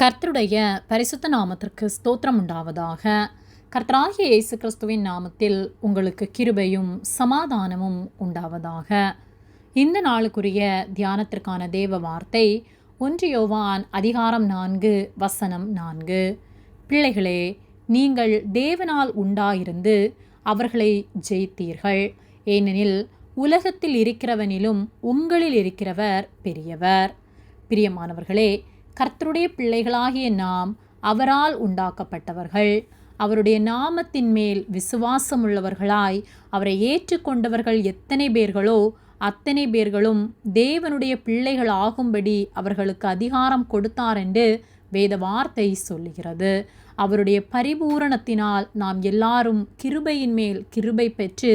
கர்த்தருடைய பரிசுத்த நாமத்திற்கு ஸ்தோத்திரம் உண்டாவதாக. கர்த்தராகிய இயேசு கிறிஸ்துவின் நாமத்தில் உங்களுக்கு கிருபையும் சமாதானமும் உண்டாவதாக. இந்த நாளுக்குரிய தியானத்திற்கான தேவ வார்த்தை ஒன்று யோவான் அதிகாரம் நான்கு வசனம் நான்கு. பிள்ளைகளே நீங்கள் தேவனால் உண்டாயிருந்து அவர்களை ஜெயித்தீர்கள். ஏனெனில் உலகத்தில் இருக்கிறவனிலும் உங்களில் இருக்கிறவர் பெரியவர். பிரியமானவர்களே கர்த்தருடைய பிள்ளைகளாகிய நாம் அவரால் உண்டாக்கப்பட்டவர்கள். அவருடைய நாமத்தின் மேல் விசுவாசம் உள்ளவர்களாய் அவரை ஏற்றுக்கொண்டவர்கள் எத்தனை பேர்களோ அத்தனை பேர்களும் தேவனுடைய பிள்ளைகள் ஆகும்படி அவர்களுக்கு அதிகாரம் கொடுத்தார் என்று வேத வார்த்தை சொல்லுகிறது. அவருடைய பரிபூரணத்தினால் நாம் எல்லாரும் கிருபையின் மேல் கிருபை பெற்று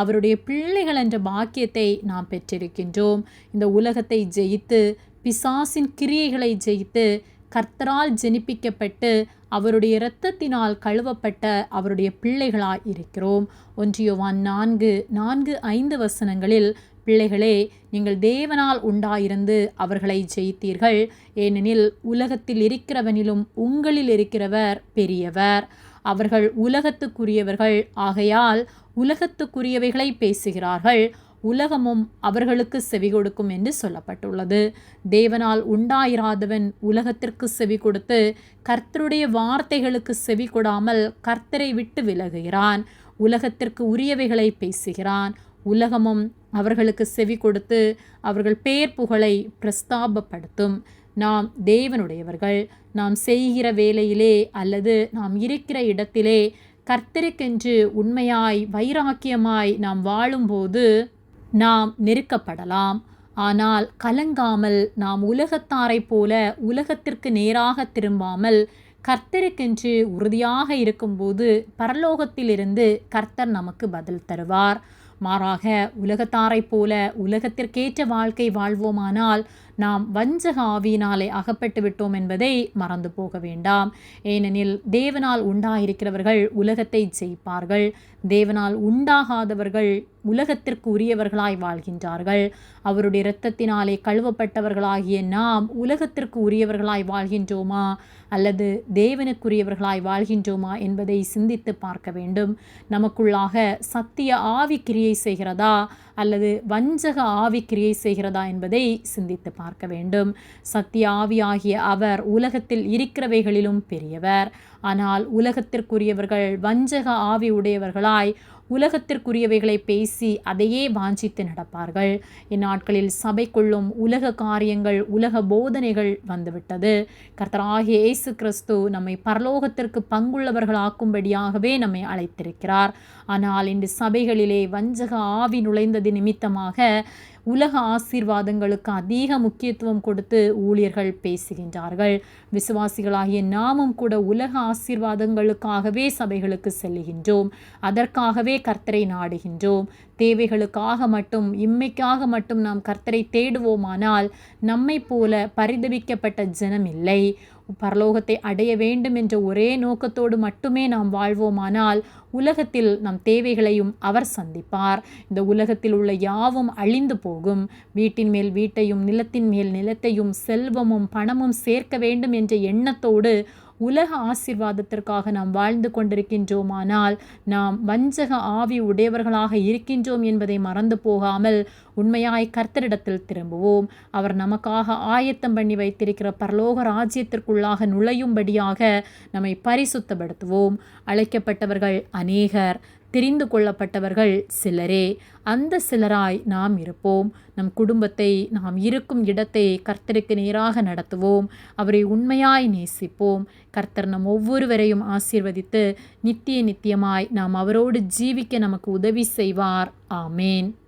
அவருடைய பிள்ளைகள் என்ற பாக்கியத்தை நாம் பெற்றிருக்கின்றோம். இந்த உலகத்தை ஜெயித்து பிசாசின் கிரியைகளை ஜெயித்து கர்த்தரால் ஜெனிப்பிக்கப்பட்டு அவருடைய இரத்தத்தினால் கழுவப்பட்ட அவருடைய பிள்ளைகளாய் இருக்கிறோம் ஒன்றியவான் நான்கு நான்கு ஐந்து வசனங்களில் பிள்ளைகளே நீங்கள் தேவனால் உண்டாயிருந்து அவர்களை ஜெயித்தீர்கள். ஏனெனில் உலகத்தில் இருக்கிறவனிலும் உங்களில் இருக்கிறவர் பெரியவர். அவர்கள் உலகத்துக்குரியவர்கள். ஆகையால் உலகத்துக்குரியவைகளை பேசுகிறார்கள். உலகமும் அவர்களுக்கு செவி கொடுக்கும் என்று சொல்லப்பட்டுள்ளது. தேவனால் உண்டாயிராதவன் உலகத்திற்கு செவி கொடுத்து கர்த்தருடைய வார்த்தைகளுக்கு செவி கொடாமல் கர்த்தரை விட்டு விலகுகிறான். உலகத்திற்கு உரியவைகளை பேசுகிறான். உலகமும் அவர்களுக்கு செவி கொடுத்து அவர்கள் பெயர் புகழை பிரஸ்தாபப்படுத்தும். நாம் தேவனுடையவர்கள். நாம் செய்கிற வேலையிலே அல்லது நாம் இருக்கிற இடத்திலே கர்த்தருக்கென்று உண்மையாய் வைராக்கியமாய் நாம் வாழும்போது நாம் நெருக்கப்படலாம். ஆனால் கலங்காமல் நாம் உலகத்தாரைப் போல உலகத்திற்கு நேராக திரும்பாமல் கர்த்தருக்கென்று உறுதியாக இருக்கும்போது பரலோகத்திலிருந்து கர்த்தர் நமக்கு பதில் தருவார். மாறாக உலகத்தாரைப் போல உலகத்திற்கேற்ற வாழ்க்கை வாழ்வோமானால் நாம் வஞ்சக ஆவியினாலே அகப்பட்டு விட்டோம் என்பதை மறந்து போக வேண்டாம். ஏனெனில் தேவனால் உண்டாயிருக்கிறவர்கள் உலகத்தை ஜெயிப்பார்கள். தேவனால் உண்டாகாதவர்கள் உலகத்திற்கு உரியவர்களாய் வாழ்கின்றார்கள். அவருடைய இரத்தத்தினாலே கழுவப்பட்டவர்களாகிய நாம் உலகத்திற்கு உரியவர்களாய் வாழ்கின்றோமா? அல்லது தேவனுக்குரியவர்களாய் வாழ்கின்றோமா என்பதை சிந்தித்து பார்க்க வேண்டும். நமக்குள்ளாக சத்திய ஆவி கிரியை செய்கிறதா? அல்லது வஞ்சக ஆவி கிரியை செய்கிறதா என்பதை சிந்தித்து பார்க்க வேண்டும். சத்தியாவியாகிய அவர் உலகத்தில் இருக்கிறவைகளிலும் பெரியவர். ஆனால் உலகத்திற்குரியவர்கள் வஞ்சக ஆவி உடையவர்களாய் உலகத்திற்குரியவைகளை பேசி அதையே வாஞ்சித்து நடப்பார்கள். இந்நாட்களில் சபைக்குள்ளும் உலக காரியங்கள் உலக போதனைகள் வந்துவிட்டது. கர்த்தராகிய இயேசு கிறிஸ்து நம்மை பரலோகத்திற்கு பங்குள்ளவர்களாக்கும்படியாகவே நம்மை அழைத்திருக்கிறார். ஆனால் இன்று சபைகளிலே வஞ்சக ஆவி நுழைந்தது நிமித்தமாக உலக ஆசீர்வாதங்களுக்கு அதிக முக்கியத்துவம் கொடுத்து ஊழியர்கள் பேசுகின்றார்கள். விசுவாசிகளாகிய நாமும் கூட உலக ஆசீர்வாதங்களுக்காகவே சபைகளுக்கு செல்கின்றோம் அதற்காகவே கர்த்தரை நாடுகின்றோம். தேவைகளுக்காக மட்டும் இம்மைக்காக மட்டும் நாம் கர்த்தரை தேடுவோமானால் நம்மை போல பரிதவிக்கப்பட்ட ஜனம் இல்லை பரலோகத்தை அடைய வேண்டும் என்ற ஒரே நோக்கத்தோடு மட்டுமே நாம் வாழ்வோமானால் உலகத்தில் நம் தேவைகளையும் அவர் சந்திப்பார். இந்த உலகத்தில் உள்ள யாவும் அழிந்து போகும். வீட்டின் மேல் வீட்டையும் நிலத்தின் மேல் நிலத்தையும் செல்வமும் பணமும் சேர்க்க வேண்டும் என்ற எண்ணத்தோடு உலக ஆசிர்வாதத்திற்காக நாம் வாழ்ந்து கொண்டிருக்கின்றோமானால் நாம் வஞ்சக ஆவி உடையவர்களாக இருக்கின்றோம் என்பதை மறந்து போகாமல் உண்மையாய் கர்த்தரிடத்தில் திரும்புவோம். அவர் நமக்காக ஆயத்தம் பண்ணி வைத்திருக்கிற பரலோக ராஜ்யத்திற்குள்ளாக நுழையும்படியாக நம்மை பரிசுத்தப்படுத்துவோம். அழைக்கப்பட்டவர்கள் அநேகர். தெரிந்து கொள்ளப்பட்டவர்கள் சிலரே. அந்த சிலராய் நாம் இருப்போம். நம் குடும்பத்தை நாம் இருக்கும் இடத்தை கர்த்தருக்கு நேராக நடத்துவோம். அவரை உண்மையாய் நேசிப்போம். கர்த்தர் நம் ஒவ்வொருவரையும் ஆசீர்வதித்து நித்திய நித்தியமாய் நாம் அவரோடு ஜீவிக்க நமக்கு உதவி செய்வார். ஆமேன்.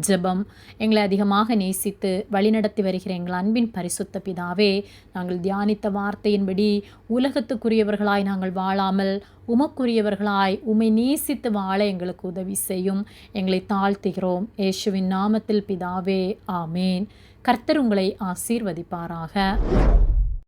ஜெபம் எங்களை அதிகமாக நேசித்து வழிநடத்தி வருகிற எங்கள் அன்பின் பரிசுத்த பிதாவே நாங்கள் தியானித்த வார்த்தையின்படி உலகத்துக்குரியவர்களாய் நாங்கள் வாழாமல் உமக்குரியவர்களாய் உமை நேசித்து வாழ எங்களுக்கு உதவி செய்யும். எங்களை தாழ்த்துகிறோம். ஏசுவின் நாமத்தில் பிதாவே ஆமேன். கர்த்தர் உங்களை ஆசீர்வதிப்பாராக.